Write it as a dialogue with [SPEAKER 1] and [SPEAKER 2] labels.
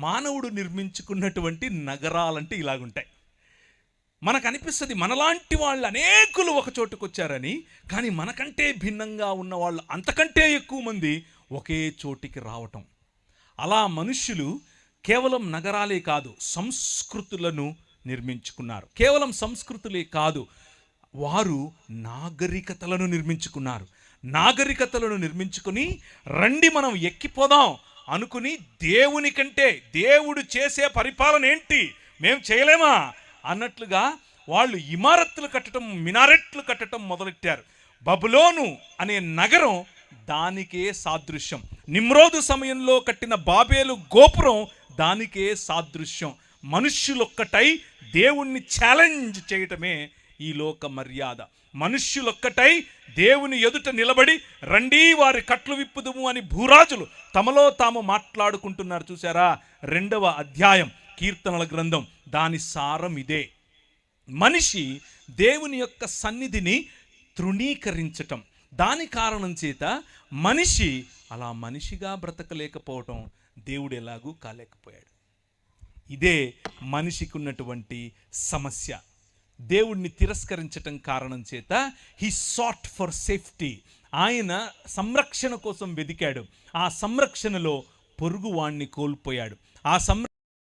[SPEAKER 1] మానవుడు నిర్మించుకున్నటువంటి నగరాలంటే ఇలాగుంటాయి. మనకు అనిపిస్తుంది మనలాంటి వాళ్ళు అనేకులు ఒక చోటుకు వచ్చారని కానీ మనకంటే భిన్నంగా ఉన్న వాళ్ళు అంతకంటే ఎక్కువ మంది ఒకే చోటికి రావటం. అలా మనుష్యులు కేవలం నగరాలే కాదు సంస్కృతులను నిర్మించుకున్నారు. కేవలం సంస్కృతులే కాదు వారు నాగరికతలను నిర్మించుకున్నారు. నాగరికతలను నిర్మించుకుని రండి మనం ఎక్కిపోదాం అనుకుని దేవుని కంటే దేవుడు చేసే పరిపాలన ఏంటి? మేము చేయలేమా? అన్నట్లుగా వాళ్ళు ఇమారత్తులు కట్టడం మినారెట్లు కట్టడం మొదలెట్టారు. బబులోను అనే నగరం దానికే సాదృశ్యం. నిమ్రోదు సమయంలో కట్టిన బాబేలు గోపురం దానికే సాదృశ్యం. మనుష్యులొక్కటై దేవుణ్ణి ఛాలెంజ్ చేయటమే ఈ లోక మర్యాద. మనుష్యులొక్కటై దేవుని ఎదుట నిలబడి రండి వారి కట్లు విప్పుదుము అని భూరాజులు తమలో తాము మాట్లాడుకుంటున్నారు చూసారా రెండవ అధ్యాయం కీర్తనల గ్రంథం దాని సారం ఇదే. మనిషి దేవుని యొక్క సన్నిధిని తృణీకరించటం. దాని కారణం చేత మనిషి అలా మనిషిగా బ్రతకలేకపోవటం. దేవుడు ఎలాగూ కాలేకపోయాడు. ఇదే మనిషికి ఉన్నటువంటి సమస్య. దేవుణ్ణి తిరస్కరించటం కారణం చేత హీ సాట్ ఫర్ సేఫ్టీ ఆయన సంరక్షణ కోసం వెదికాడు ఆ సంరక్షణలో పొరుగువాణ్ణి కోల్పోయాడు. ఆ సంర